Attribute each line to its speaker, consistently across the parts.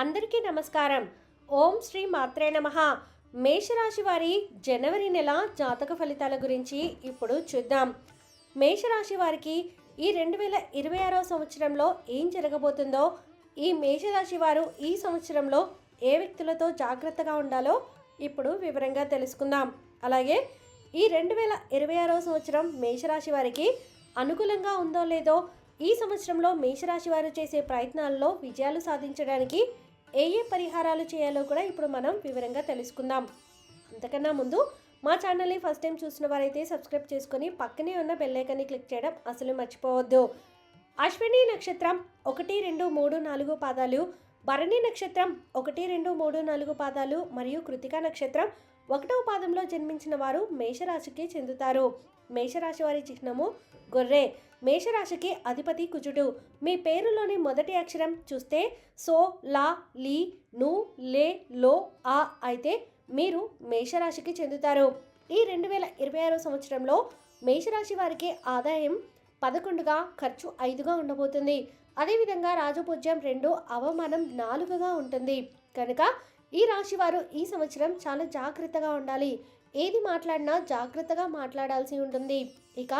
Speaker 1: అందరికీ నమస్కారం. ఓం శ్రీ మాత్రే నమ. మేషరాశి వారి జనవరి నెల జాతక ఫలితాల గురించి ఇప్పుడు చూద్దాం. మేషరాశి వారికి ఈ రెండు వేల ఇరవై ఆరో సంవత్సరంలో ఏం జరగబోతుందో ఈ మేషరాశి వారు ఈ సంవత్సరంలో ఏ వ్యక్తులతో జాగ్రత్తగా ఉండాలో ఇప్పుడు వివరంగా తెలుసుకుందాం. అలాగే ఈ రెండు వేల ఇరవై ఆరో సంవత్సరం మేషరాశి వారికి అనుకూలంగా ఉందో లేదో ఈ సంవత్సరంలో మేషరాశి వారు చేసే ప్రయత్నాల్లో విజయాలు సాధించడానికి ఏ ఏ పరిహారాలు చేయాలో కూడా ఇప్పుడు మనం వివరంగా తెలుసుకుందాం. అంతకన్నా ముందు మా ఛానల్ని ఫస్ట్ టైం చూసిన వారైతే సబ్స్క్రైబ్ చేసుకొని పక్కనే ఉన్న బెల్లైకాన్ని క్లిక్ చేయడం అసలు మర్చిపోవద్దు. అశ్విని నక్షత్రం ఒకటి రెండు మూడు నాలుగు పాదాలు భరణి నక్షత్రం ఒకటి రెండు మూడు నాలుగు పాదాలు మరియు కృతికా నక్షత్రం ఒకటవ పాదంలో జన్మించిన వారు మేషరాశికి చెందుతారు. మేషరాశి వారి చిహ్నము గొర్రె. మేషరాశికి అధిపతి కుజుడు. మీ పేరులోని మొదటి అక్షరం చూస్తే సో లా లీ ను లే లో ఆ అయితే మీరు మేషరాశికి చెందుతారు. ఈ రెండు వేల ఇరవై ఆరో సంవత్సరంలో మేషరాశి వారికి ఆదాయం పదకొండుగా ఖర్చు ఐదుగా ఉండబోతుంది. అదేవిధంగా రాజపూజ్యం రెండు అవమానం నాలుగుగా ఉంటుంది. కనుక ఈ రాశి వారు ఈ సంవత్సరం చాలా జాగ్రత్తగా ఉండాలి. ఏది మాట్లాడినా జాగ్రత్తగా మాట్లాడాల్సి ఉంటుంది. ఇక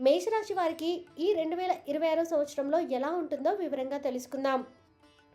Speaker 1: మేషరాశి వారికి ఈ రెండు వేల ఇరవై ఆరో సంవత్సరంలో ఎలా ఉంటుందో వివరంగా తెలుసుకుందాం.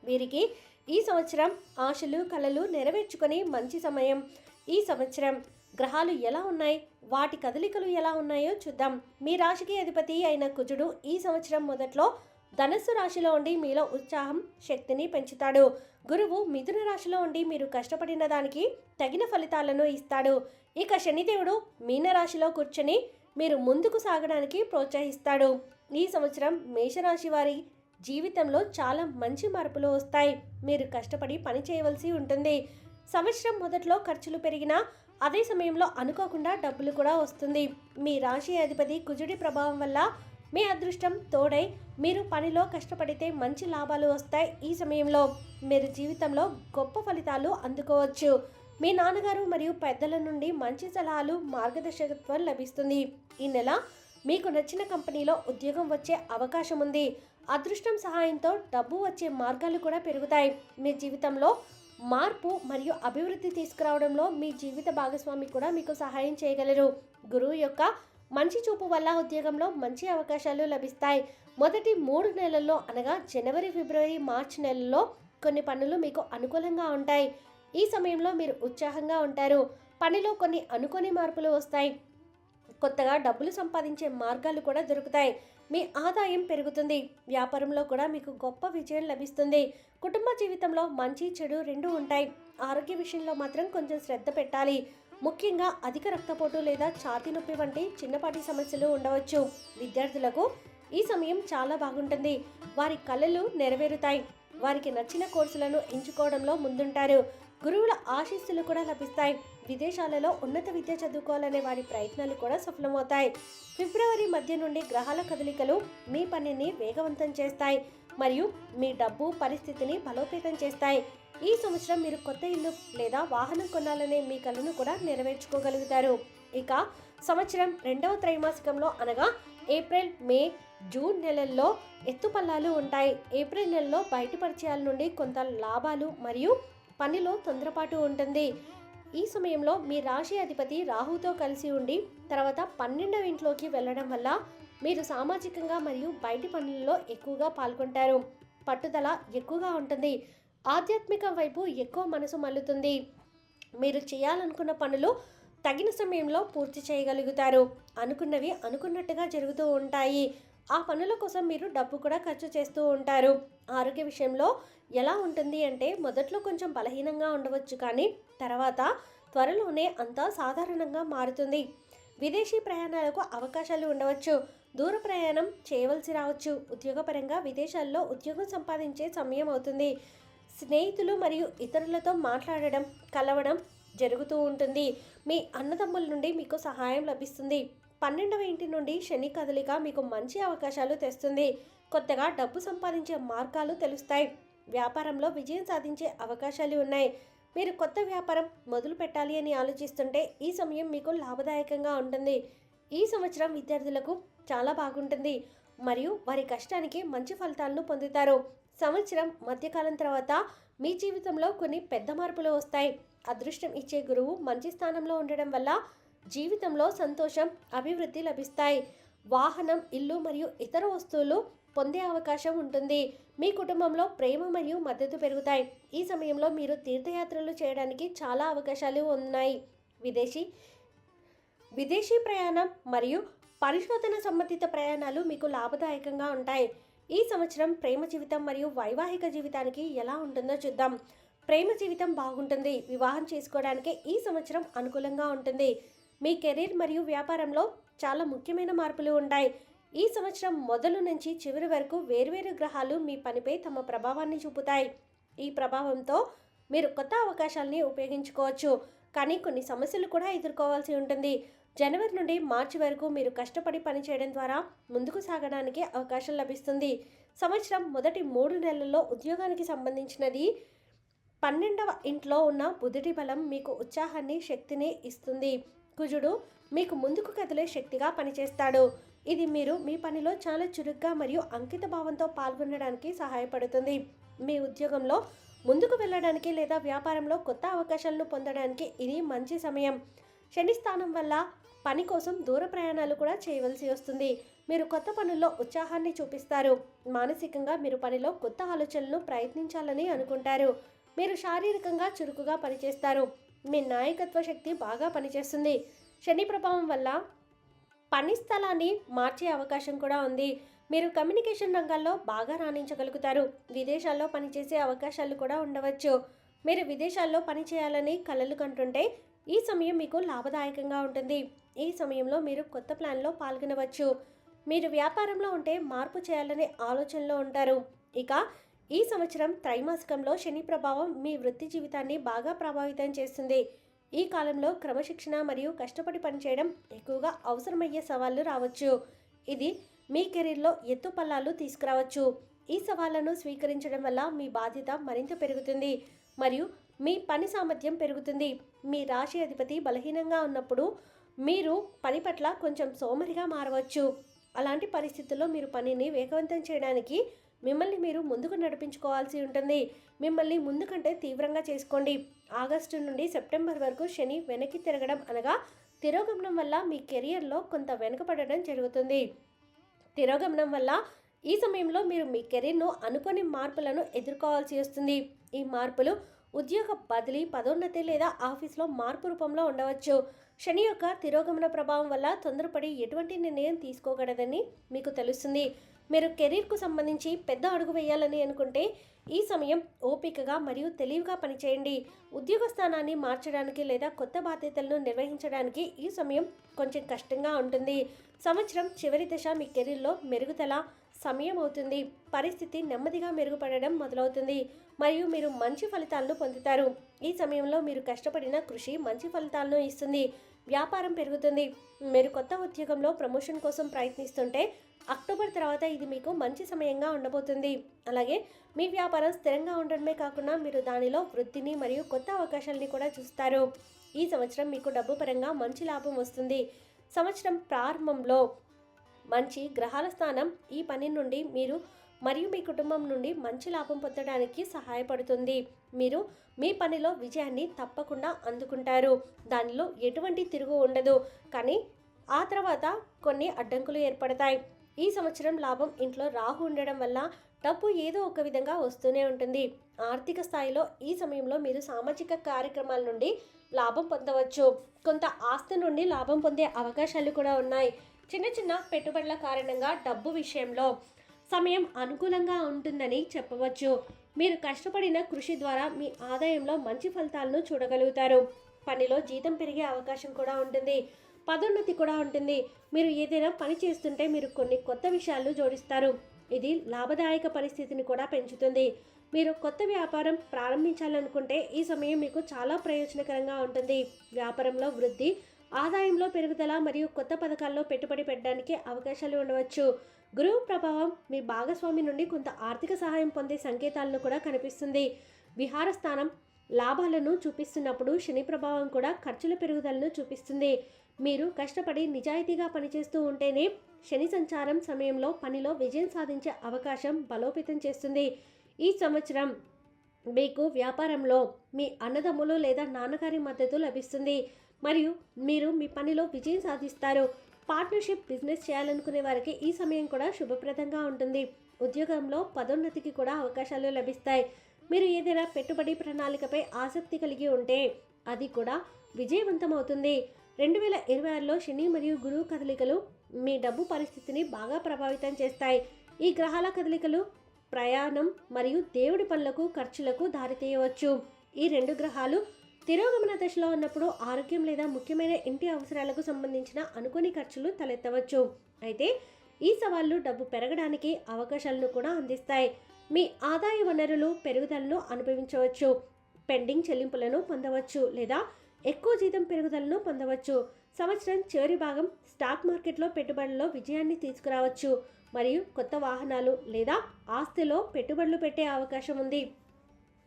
Speaker 1: వీరికి ఈ సంవత్సరం ఆశలు కళలు నెరవేర్చుకొని మంచి సమయం. ఈ సంవత్సరం గ్రహాలు ఎలా ఉన్నాయి? వాటి కదలికలు ఎలా ఉన్నాయో చూద్దాం. మీ రాశికి అధిపతి అయిన కుజుడు ఈ సంవత్సరం మొదట్లో ధనస్సు రాశిలో ఉండి మీలో ఉత్సాహం శక్తిని పెంచుతాడు. గురువు మిథున రాశిలో ఉండి మీరు కష్టపడిన దానికి తగిన ఫలితాలను ఇస్తాడు. ఇక శనిదేవుడు మీన రాశిలో కూర్చొని మీరు ముందుకు సాగడానికి ప్రోత్సహిస్తాడు. ఈ సంవత్సరం మేషరాశి వారి జీవితంలో చాలా మంచి మార్పులు వస్తాయి. మీరు కష్టపడి పని చేయవలసి ఉంటుంది. సంవత్సరం మొదట్లో ఖర్చులు పెరిగినా అదే సమయంలో అనుకోకుండా డబ్బులు కూడా వస్తుంది. మీ రాశి అధిపతి కుజుడి ప్రభావం వల్ల మీ అదృష్టం తోడై మీరు పనిలో కష్టపడితే మంచి లాభాలు వస్తాయి ఈ సమయంలో. మీరు జీవితంలో గొప్ప ఫలితాలు అందుకోవచ్చు. మీ నాన్నగారు మరియు పెద్దల నుండి మంచి సలహాలు మార్గదర్శకత్వం లభిస్తుంది. ఈ నెల మీకు నచ్చిన కంపెనీలో ఉద్యోగం వచ్చే అవకాశం ఉంది. అదృష్టం సహాయంతో డబ్బు వచ్చే మార్గాలు కూడా పెరుగుతాయి. మీ జీవితంలో మార్పు మరియు అభివృద్ధి తీసుకురావడంలో మీ జీవిత భాగస్వామి కూడా మీకు సహాయం చేయగలరు. గురువు యొక్క మంచి చూపు వల్ల ఉద్యోగంలో మంచి అవకాశాలు లభిస్తాయి. మొదటి మూడు నెలల్లో అనగా జనవరి ఫిబ్రవరి మార్చి నెలల్లో కొన్ని పనులు మీకు అనుకూలంగా ఉంటాయి. ఈ సమయంలో మీరు ఉత్సాహంగా ఉంటారు. పనిలో కొన్ని అనుకోని మార్పులు వస్తాయి. కొత్తగా డబ్బులు సంపాదించే మార్గాలు కూడా దొరుకుతాయి. మీ ఆదాయం పెరుగుతుంది. వ్యాపారంలో కూడా మీకు గొప్ప విజయం లభిస్తుంది. కుటుంబ జీవితంలో మంచి చెడు రెండు ఉంటాయి. ఆరోగ్య విషయంలో మాత్రం కొంచెం శ్రద్ధ పెట్టాలి. ముఖ్యంగా అధిక రక్తపోటు లేదా ఛాతీ నొప్పి వంటి చిన్నపాటి సమస్యలు ఉండవచ్చు. విద్యార్థులకు ఈ సమయం చాలా బాగుంటుంది. వారి కళలు నెరవేరుతాయి. వారికి నచ్చిన కోర్సులను ఎంచుకోవడంలో ముందుంటారు. గురువుల ఆశీస్సులు కూడా లభిస్తాయి. విదేశాలలో ఉన్నత విద్య చదువుకోవాలనే వారి ప్రయత్నాలు కూడా సఫలమవుతాయి. ఫిబ్రవరి మధ్య నుండి గ్రహాల కదలికలు మీ పనిని వేగవంతం చేస్తాయి. మరియు మీ డబ్బు పరిస్థితిని బలోపేతం చేస్తాయి. ఈ సంవత్సరం మీరు కొత్త ఇల్లు లేదా వాహనం కొనాలనే మీ కలను కూడా నెరవేర్చుకోగలుగుతారు. ఇక సంవత్సరం రెండవ త్రైమాసికంలో అనగా ఏప్రిల్ మే జూన్ నెలల్లో ఎత్తుపల్లాలు ఉంటాయి. ఏప్రిల్ నెలలో బయట పరిచయాల నుండి కొంత లాభాలు మరియు పనిలో తొందరపాటు ఉంటుంది. ఈ సమయంలో మీ రాశి అధిపతి రాహుతో కలిసి ఉండి తర్వాత పన్నెండవ ఇంట్లోకి వెళ్ళడం వల్ల మీరు సామాజికంగా మరియు బయటి పనులలో ఎక్కువగా పాల్గొంటారు. పట్టుదల ఎక్కువగా ఉంటుంది. ఆధ్యాత్మిక వైపు ఎక్కువ మనసు మల్లుతుంది. మీరు చేయాలనుకున్న పనులు తగిన సమయంలో పూర్తి చేయగలుగుతారు. అనుకున్నవి అనుకున్నట్టుగా జరుగుతూ ఉంటాయి. ఆ పనుల కోసం మీరు డబ్బు కూడా ఖర్చు చేస్తూ ఉంటారు. ఆరోగ్య విషయంలో ఎలా ఉంటుంది అంటే మొదట్లో కొంచెం బలహీనంగా ఉండవచ్చు కానీ తర్వాత త్వరలోనే అంతా సాధారణంగా మారుతుంది. విదేశీ ప్రయాణాలకు అవకాశాలు ఉండవచ్చు. దూర ప్రయాణం చేయవలసి రావచ్చు. ఉద్యోగపరంగా విదేశాల్లో ఉద్యోగం సంపాదించే సమయం అవుతుంది. స్నేహితులు మరియు ఇతరులతో మాట్లాడడం కలవడం జరుగుతూ ఉంటుంది. మీ అన్నదమ్ముల నుండి మీకు సహాయం లభిస్తుంది. పన్నెండవ ఇంటి నుండి శని కదలిక మీకు మంచి అవకాశాలు తెస్తుంది. కొత్తగా డబ్బు సంపాదించే మార్గాలు తెలుస్తాయి. వ్యాపారంలో విజయం సాధించే అవకాశాలు ఉన్నాయి. మీరు కొత్త వ్యాపారం మొదలు పెట్టాలి అని ఆలోచిస్తుంటే ఈ సమయం మీకు లాభదాయకంగా ఉంటుంది. ఈ సంవత్సరం విద్యార్థులకు చాలా బాగుంటుంది. మరియు వారి కష్టానికి మంచి ఫలితాలను పొందుతారు. సంవత్సరం మధ్యకాలం తర్వాత మీ జీవితంలో కొన్ని పెద్ద మార్పులు వస్తాయి. అదృష్టం ఇచ్చే గురువు మంచి స్థానంలో ఉండడం వల్ల జీవితంలో సంతోషం అభివృద్ధి లభిస్తాయి. వాహనం ఇల్లు మరియు ఇతర వస్తువులు పొందే అవకాశం ఉంటుంది. మీ కుటుంబంలో ప్రేమ మరియు మద్దతు పెరుగుతాయి. ఈ సమయంలో మీరు తీర్థయాత్రలు చేయడానికి చాలా అవకాశాలు ఉన్నాయి. విదేశీ విదేశీ ప్రయాణం మరియు పరిశోధన సంబంధిత ప్రయాణాలు మీకు లాభదాయకంగా ఉంటాయి. ఈ సంవత్సరం ప్రేమ జీవితం మరియు వైవాహిక జీవితానికి ఎలా ఉంటుందో చూద్దాం. ప్రేమ జీవితం బాగుంటుంది. వివాహం చేసుకోవడానికి ఈ సంవత్సరం అనుకూలంగా ఉంటుంది. మీ కెరీర్ మరియు వ్యాపారంలో చాలా ముఖ్యమైన మార్పులు ఉంటాయి. ఈ సంవత్సరం మొదలు నుంచి చివరి వరకు వేర్వేరు గ్రహాలు మీ పనిపై తమ ప్రభావాన్ని చూపుతాయి. ఈ ప్రభావంతో మీరు కొత్త అవకాశాలని ఉపయోగించుకోవచ్చు. కానీ కొన్ని సమస్యలు కూడా ఎదుర్కోవాల్సి ఉంటుంది. జనవరి నుండి మార్చి వరకు మీరు కష్టపడి పనిచేయడం ద్వారా ముందుకు సాగడానికి అవకాశం లభిస్తుంది. సంవత్సరం మొదటి మూడు నెలల్లో ఉద్యోగానికి సంబంధించినది పన్నెండవ ఇంట్లో ఉన్న బుధుడి బలం మీకు ఉత్సాహాన్ని శక్తిని ఇస్తుంది. కుజుడు మీకు ముందుకు కదిలే శక్తిగా పనిచేస్తాడు. ఇది మీరు మీ పనిలో చాలా చురుగ్గా మరియు అంకిత భావంతో పాల్గొనడానికి సహాయపడుతుంది. మీ ఉద్యోగంలో ముందుకు వెళ్ళడానికి లేదా వ్యాపారంలో కొత్త అవకాశాలను పొందడానికి ఇది మంచి సమయం. శని స్థానం వల్ల పని కోసం దూర ప్రయాణాలు కూడా చేయవలసి వస్తుంది. మీరు కొత్త పనుల్లో ఉత్సాహాన్ని చూపిస్తారు. మానసికంగా మీరు పనిలో కొత్త ఆలోచనలను ప్రయత్నించాలని అనుకుంటారు. మీరు శారీరకంగా చురుకుగా పనిచేస్తారు. మీ నాయకత్వ శక్తి బాగా పనిచేస్తుంది. శని ప్రభావం వల్ల పని స్థలాన్ని మార్చే అవకాశం కూడా ఉంది. మీరు కమ్యూనికేషన్ రంగాల్లో బాగా రాణించగలుగుతారు. విదేశాల్లో పనిచేసే అవకాశాలు కూడా ఉండవచ్చు. మీరు విదేశాల్లో పని చేయాలని కలలు కంటుంటే ఈ సమయం మీకు లాభదాయకంగా ఉంటుంది. ఈ సమయంలో మీరు కొత్త ప్లాన్లో పాల్గొనవచ్చు. మీరు వ్యాపారంలో ఉంటే మార్పు చేయాలనే ఆలోచనలో ఉంటారు. ఇక ఈ సంవత్సరం త్రైమాసికంలో శని ప్రభావం మీ వృత్తి జీవితాన్ని బాగా ప్రభావితం చేస్తుంది. ఈ కాలంలో క్రమశిక్షణ మరియు కష్టపడి పనిచేయడం ఎక్కువగా అవసరమయ్యే సవాళ్ళు రావచ్చు. ఇది మీ కెరీర్లో ఎత్తు పల్లాలు తీసుకురావచ్చు. ఈ సవాళ్ళను స్వీకరించడం వల్ల మీ బాధ్యత మరింత పెరుగుతుంది మరియు మీ పని సామర్థ్యం పెరుగుతుంది. మీ రాశి అధిపతి బలహీనంగా ఉన్నప్పుడు మీరు పని పట్ల కొంచెం సోమరిగా మారవచ్చు. అలాంటి పరిస్థితుల్లో మీరు పనిని వేగవంతం చేయడానికి మిమ్మల్ని మీరు ముందుకు నడిపించుకోవాల్సి ఉంటుంది. మిమ్మల్ని ముందు కంటే తీవ్రంగా చేసుకోండి. ఆగస్టు నుండి సెప్టెంబర్ వరకు శని వెనక్కి తిరగడం అనగా తిరోగమనం వల్ల మీ కెరియర్లో కొంత వెనుకపడడం జరుగుతుంది. తిరోగమనం వల్ల ఈ సమయంలో మీరు మీ కెరీర్ను అనుకోని మార్పులను ఎదుర్కోవాల్సి వస్తుంది. ఈ మార్పులు ఉద్యోగ బదిలీ పదోన్నతి లేదా ఆఫీస్లో మార్పు రూపంలో ఉండవచ్చు. శని యొక్క తిరోగమన ప్రభావం వల్ల తొందరపడి ఎటువంటి నిర్ణయం తీసుకోగలదని మీకు తెలుస్తుంది. మీరు కెరీర్కు సంబంధించి పెద్ద అడుగు వేయాలని అనుకుంటే ఈ సమయం ఓపికగా మరియు తెలివిగా పనిచేయండి. ఉద్యోగ స్థానాన్ని మార్చడానికి లేదా కొత్త బాధ్యతలను నిర్వహించడానికి ఈ సమయం కొంచెం కష్టంగా ఉంటుంది. సంవత్సరం చివరి దశ మీ కెరీర్లో మెరుగుదల సమయం అవుతుంది. పరిస్థితి నెమ్మదిగా మెరుగుపడడం మొదలవుతుంది. మరియు మీరు మంచి ఫలితాలను పొందుతారు. ఈ సమయంలో మీరు కష్టపడిన కృషి మంచి ఫలితాలను ఇస్తుంది. వ్యాపారం పెరుగుతుంది. మీరు కొత్త ఉద్యోగంలో ప్రమోషన్ కోసం ప్రయత్నిస్తుంటే అక్టోబర్ తర్వాత ఇది మీకు మంచి సమయంగా ఉండబోతుంది. అలాగే మీ వ్యాపారం స్థిరంగా ఉండడమే కాకుండా మీరు దానిలో వృద్ధిని మరియు కొత్త అవకాశాలని కూడా చూస్తారు. ఈ సంవత్సరం మీకు డబ్బు పరంగా మంచి లాభం వస్తుంది. సంవత్సరం ప్రారంభంలో మంచి గ్రహాల స్థానం ఈ పని నుండి మీరు మరియు మీ కుటుంబం నుండి మంచి లాభం పొందడానికి సహాయపడుతుంది. మీరు మీ పనిలో విజయాన్ని తప్పకుండా అందుకుంటారు. దానిలో ఎటువంటి తిరుగు ఉండదు. కానీ ఆ తర్వాత కొన్ని అడ్డంకులు ఏర్పడతాయి. ఈ సంవత్సరం లాభం ఇంట్లో రాహు ఉండడం వల్ల డబ్బు ఏదో ఒక విధంగా వస్తూనే ఉంటుంది. ఆర్థిక స్థాయిలో ఈ సమయంలో మీరు సామాజిక కార్యక్రమాల నుండి లాభం పొందవచ్చు. కొంత ఆస్తి నుండి లాభం పొందే అవకాశాలు కూడా ఉన్నాయి. చిన్న చిన్న పెట్టుబడుల కారణంగా డబ్బు విషయంలో సమయం అనుకూలంగా ఉంటుందని చెప్పవచ్చు. మీరు కష్టపడిన కృషి ద్వారా మీ ఆదాయంలో మంచి ఫలితాలను చూడగలుగుతారు. పనిలో జీతం పెరిగే అవకాశం కూడా ఉంటుంది. పదోన్నతి కూడా ఉంటుంది. మీరు ఏదైనా పని చేస్తుంటే మీరు కొన్ని కొత్త విషయాలు జోడిస్తారు. ఇది లాభదాయక పరిస్థితిని కూడా పెంచుతుంది. మీరు కొత్త వ్యాపారం ప్రారంభించాలనుకుంటే ఈ సమయం మీకు చాలా ప్రయోజనకరంగా ఉంటుంది. వ్యాపారంలో వృద్ధి ఆదాయంలో పెరుగుదల మరియు కొత్త పథకాల్లో పెట్టుబడి పెట్టడానికి అవకాశాలు ఉండవచ్చు. గురువు ప్రభావం మీ భాగస్వామి నుండి కొంత ఆర్థిక సహాయం పొందే సంకేతాలను కూడా కనిపిస్తుంది. విహార స్థానం లాభాలను చూపిస్తున్నప్పుడు శని ప్రభావం కూడా ఖర్చుల పెరుగుదలను చూపిస్తుంది. మీరు కష్టపడి నిజాయితీగా పనిచేస్తూ ఉంటేనే శని సంచారం సమయంలో పనిలో విజయం సాధించే అవకాశం బలోపేతం చేస్తుంది. ఈ సంవత్సరం మీకు వ్యాపారంలో మీ అన్నదమ్ములు లేదా నాన్నగారి మద్దతు లభిస్తుంది. మరియు మీరు మీ పనిలో విజయం సాధిస్తారు. పార్ట్నర్షిప్ బిజినెస్ చేయాలనుకునే వారికి ఈ సమయం కూడా శుభప్రదంగా ఉంటుంది. ఉద్యోగంలో పదోన్నతికి కూడా అవకాశాలు లభిస్తాయి. మీరు ఏదైనా పెట్టుబడి ప్రణాళికపై ఆసక్తి కలిగి ఉంటే అది కూడా విజయవంతమవుతుంది. రెండు వేల ఇరవై ఆరులో శని మరియు గురువు కదలికలు మీ డబ్బు పరిస్థితిని బాగా ప్రభావితం చేస్తాయి. ఈ గ్రహాల కదలికలు ప్రయాణం మరియు దేవుడి పనులకు ఖర్చులకు దారితీయవచ్చు. ఈ రెండు గ్రహాలు తిరోగమన దశలో ఉన్నప్పుడు ఆరోగ్యం లేదా ముఖ్యమైన ఇంటి అవసరాలకు సంబంధించిన అనుకోని ఖర్చులు తలెత్తవచ్చు. అయితే ఈ సవాళ్ళు డబ్బు పెరగడానికి అవకాశాలను కూడా అందిస్తాయి. మీ ఆదాయ వనరులు పెరుగుదలను అనుభవించవచ్చు. పెండింగ్ చెల్లింపులను పొందవచ్చు లేదా ఎక్కువ జీతం పెరుగుదలను పొందవచ్చు. సంవత్సరం చివరి భాగం స్టాక్ మార్కెట్లో పెట్టుబడుల్లో విజయాన్ని తీసుకురావచ్చు. మరియు కొత్త వాహనాలు లేదా ఆస్తిలో పెట్టుబడులు పెట్టే అవకాశం ఉంది.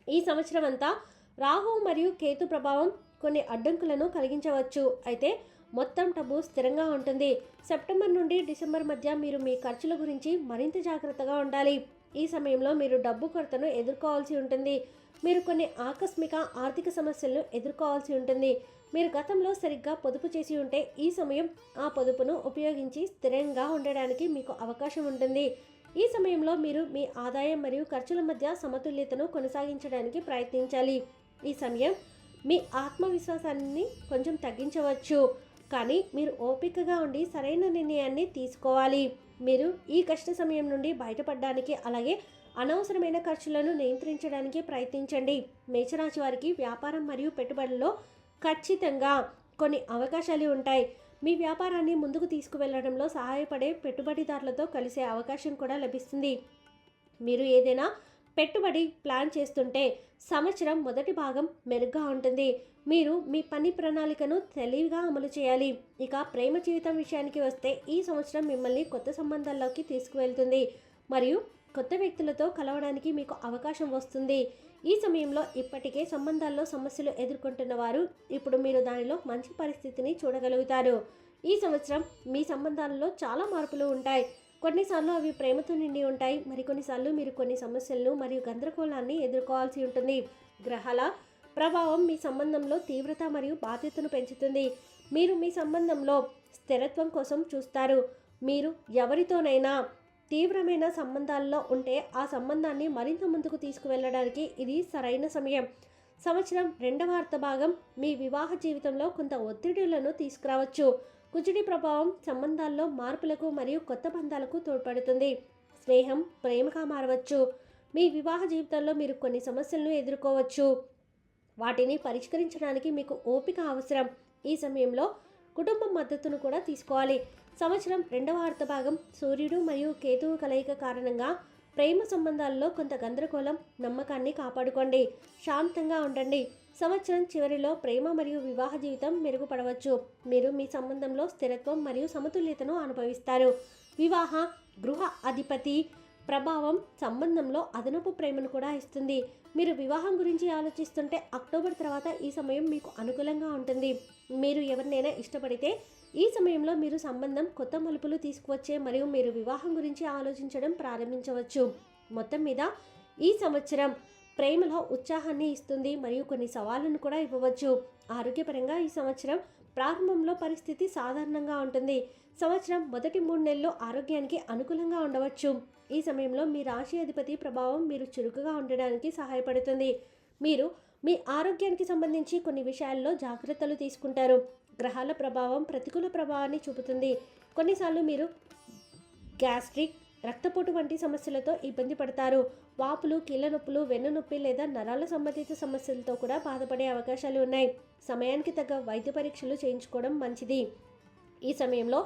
Speaker 1: ఈ సంవత్సరం అంతా రాహు మరియు కేతు ప్రభావం కొన్ని అడ్డంకులను కలిగించవచ్చు. అయితే మొత్తం డబ్బు స్థిరంగా ఉంటుంది. సెప్టెంబర్ నుండి డిసెంబర్ మధ్య మీరు మీ ఖర్చుల గురించి మరింత జాగ్రత్తగా ఉండాలి. ఈ సమయంలో మీరు డబ్బు కొరతను ఎదుర్కోవాల్సి ఉంటుంది. మీరు కొన్ని ఆకస్మిక ఆర్థిక సమస్యలను ఎదుర్కోవాల్సి ఉంటుంది. మీరు గతంలో సరిగ్గా పొదుపు చేసి ఉంటే ఈ సమయం ఆ పొదుపును ఉపయోగించి స్థిరంగా ఉండడానికి మీకు అవకాశం ఉంటుంది. ఈ సమయంలో మీరు మీ ఆదాయం మరియు ఖర్చుల మధ్య సమతుల్యతను కొనసాగించడానికి ప్రయత్నించాలి. ఈ సమయం మీ ఆత్మవిశ్వాసాన్ని కొంచెం తగ్గించవచ్చు. కానీ మీరు ఓపికగా ఉండి సరైన నిర్ణయాన్ని తీసుకోవాలి. మీరు ఈ కష్ట సమయం నుండి బయటపడడానికి అలాగే అనవసరమైన ఖర్చులను నియంత్రించడానికి ప్రయత్నించండి. మేషరాశి వారికి వ్యాపారం మరియు పెట్టుబడుల్లో ఖచ్చితంగా కొన్ని అవకాశాలు ఉంటాయి. మీ వ్యాపారాన్ని ముందుకు తీసుకువెళ్ళడంలో సహాయపడే పెట్టుబడిదారులతో కలిసే అవకాశం కూడా లభిస్తుంది. మీరు ఏదైనా పెట్టుబడి ప్లాన్ చేస్తుంటే సంవత్సరం మొదటి భాగం మెరుగ్గా ఉంటుంది. మీరు మీ పని ప్రణాళికను తెలివిగా అమలు చేయాలి. ఇక ప్రేమ జీవితం విషయానికి వస్తే ఈ సంవత్సరం మిమ్మల్ని కొత్త సంబంధాల్లోకి తీసుకువెళ్తుంది. మరియు కొత్త వ్యక్తులతో కలవడానికి మీకు అవకాశం వస్తుంది. ఈ సమయంలో ఇప్పటికే సంబంధాల్లో సమస్యలు ఎదుర్కొంటున్న వారు ఇప్పుడు మీరు దానిలో మంచి పరిస్థితిని చూడగలుగుతారు. ఈ సంవత్సరం మీ సంబంధాలలో చాలా మార్పులు ఉంటాయి. కొన్నిసార్లు అవి ప్రేమతో నిండి ఉంటాయి. మరికొన్నిసార్లు మీరు కొన్ని సమస్యలను మరియు గందరగోళాన్ని ఎదుర్కోవాల్సి ఉంటుంది. గ్రహాల ప్రభావం మీ సంబంధంలో తీవ్రత మరియు బాధ్యతను పెంచుతుంది. మీరు మీ సంబంధంలో స్థిరత్వం కోసం చూస్తారు. మీరు ఎవరితోనైనా తీవ్రమైన సంబంధాల్లో ఉంటే ఆ సంబంధాన్ని మరింత ముందుకు తీసుకువెళ్ళడానికి ఇది సరైన సమయం. సంవత్సరం రెండవ అర్థ భాగం మీ వివాహ జీవితంలో కొంత ఒత్తిడులను తీసుకురావచ్చు. కుజుడి ప్రభావం సంబంధాల్లో మార్పులకు మరియు కొత్త బంధాలకు తోడ్పడుతుంది. స్నేహం ప్రేమగా మారవచ్చు. మీ వివాహ జీవితంలో మీరు కొన్ని సమస్యలను ఎదుర్కోవచ్చు. వాటిని పరిష్కరించడానికి మీకు ఓపిక అవసరం. ఈ సమయంలో కుటుంబం మద్దతును కూడా తీసుకోవాలి. సంవత్సరం రెండవ అర్థభాగం సూర్యుడు మరియు కేతువు కలయిక కారణంగా ప్రేమ సంబంధాల్లో కొంత గందరగోళం నమ్మకాన్ని కాపాడుకోండి. శాంతంగా ఉండండి. సంవత్సరం చివరిలో ప్రేమ మరియు వివాహ జీవితం మెరుగుపడవచ్చు. మీరు మీ సంబంధంలో స్థిరత్వం మరియు సమతుల్యతను అనుభవిస్తారు. వివాహ గృహ అధిపతి ప్రభావం సంబంధంలో అదనపు ప్రేమను కూడా ఇస్తుంది. మీరు వివాహం గురించి ఆలోచిస్తుంటే అక్టోబర్ తర్వాత ఈ సమయం మీకు అనుకూలంగా ఉంటుంది. మీరు ఎవరినైనా ఇష్టపడితే ఈ సమయంలో మీరు సంబంధం కొత్త మలుపులు తీసుకువచ్చే మరియు మీరు వివాహం గురించి ఆలోచించడం ప్రారంభించవచ్చు. మొత్తం మీద ఈ సంవత్సరం ప్రేమలో ఉత్సాహాన్ని ఇస్తుంది మరియు కొన్ని సవాళ్ళను కూడా ఇవ్వవచ్చు. ఆరోగ్యపరంగా ఈ సంవత్సరం ప్రారంభంలో పరిస్థితి సాధారణంగా ఉంటుంది. సంవత్సరం మొదటి మూడు నెలలు ఆరోగ్యానికి అనుకూలంగా ఉండవచ్చు. ఈ సమయంలో మీ రాశి అధిపతి ప్రభావం మీరు చురుకుగా ఉండడానికి సహాయపడుతుంది. మీరు మీ ఆరోగ్యానికి సంబంధించి కొన్ని విషయాల్లో జాగ్రత్తలు తీసుకుంటారు. గ్రహాల ప్రభావం ప్రతికూల ప్రభావాన్ని చూపుతుంది. కొన్నిసార్లు మీరు గ్యాస్ట్రిక్ రక్తపోటు వంటి సమస్యలతో ఇబ్బంది పడతారు. వాపులు కీళ్ళ నొప్పులు వెన్నునొప్పి లేదా నరాల సంబంధిత సమస్యలతో కూడా బాధపడే అవకాశాలు ఉన్నాయి. సమయానికి తగ్గ వైద్య పరీక్షలు చేయించుకోవడం మంచిది. ఈ సమయంలో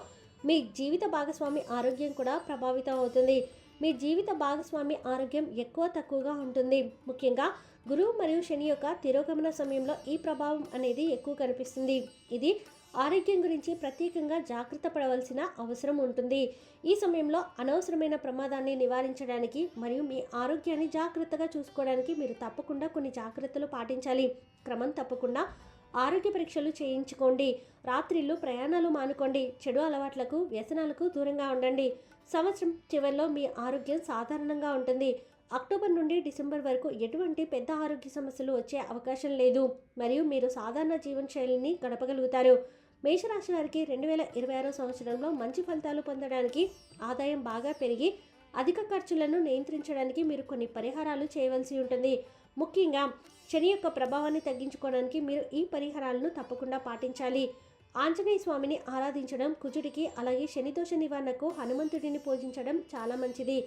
Speaker 1: మీ జీవిత భాగస్వామి ఆరోగ్యం కూడా ప్రభావితం అవుతుంది. మీ జీవిత భాగస్వామి ఆరోగ్యం ఎక్కువ తక్కువగా ఉంటుంది. ముఖ్యంగా గురువు మరియు శని యొక్క తిరోగమన సమయంలో ఈ ప్రభావం అనేది ఎక్కువ కనిపిస్తుంది. ఇది ఆరోగ్యం గురించి ప్రత్యేకంగా జాగ్రత్త పడవలసిన అవసరం ఉంటుంది. ఈ సమయంలో అనవసరమైన ప్రమాదాన్ని నివారించడానికి మరియు మీ ఆరోగ్యాన్ని జాగ్రత్తగా చూసుకోవడానికి మీరు తప్పకుండా కొన్ని జాగ్రత్తలు పాటించాలి. క్రమం తప్పకుండా ఆరోగ్య పరీక్షలు చేయించుకోండి. రాత్రిళ్ళు ప్రయాణాలు మానుకోండి. చెడు అలవాట్లకు వ్యసనాలకు దూరంగా ఉండండి. సంవత్సరం చివరిలో మీ ఆరోగ్యం సాధారణంగా ఉంటుంది. అక్టోబర్ నుండి డిసెంబర్ వరకు ఎటువంటి పెద్ద ఆరోగ్య సమస్యలు వచ్చే అవకాశం లేదు. మరియు మీరు సాధారణ జీవనశైలిని గడపగలుగుతారు. మేషరాశి వారికి రెండు వేల ఇరవై ఆరో సంవత్సరంలో మంచి ఫలితాలు పొందడానికి ఆదాయం బాగా పెరిగి అధిక ఖర్చులను నియంత్రించడానికి మీరు కొన్ని పరిహారాలు చేయవలసి ఉంటుంది. ముఖ్యంగా శని యొక్క ప్రభావాన్ని తగ్గించుకోవడానికి మీరు ఈ పరిహారాలను తప్పకుండా పాటించాలి. ఆంజనేయ స్వామిని ఆరాధించడం కుజుడికి అలాగే శనిదోష నివారణకు హనుమంతుడిని పూజించడం చాలా మంచిది.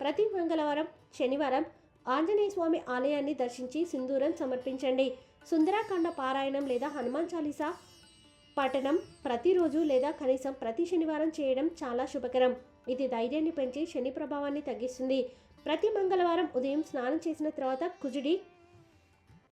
Speaker 1: ప్రతి మంగళవారం శనివారం ఆంజనేయ స్వామి ఆలయాన్ని దర్శించి సింధూరం సమర్పించండి. సుందరాకాండ పారాయణం లేదా హనుమాన్ చాలీసా పఠనం ప్రతిరోజు లేదా కనీసం ప్రతి శనివారం చేయడం చాలా శుభకరం. ఇది ధైర్యాన్ని పెంచి శని ప్రభావాన్ని తగ్గిస్తుంది. ప్రతి మంగళవారం ఉదయం స్నానం చేసిన తర్వాత కుజుడి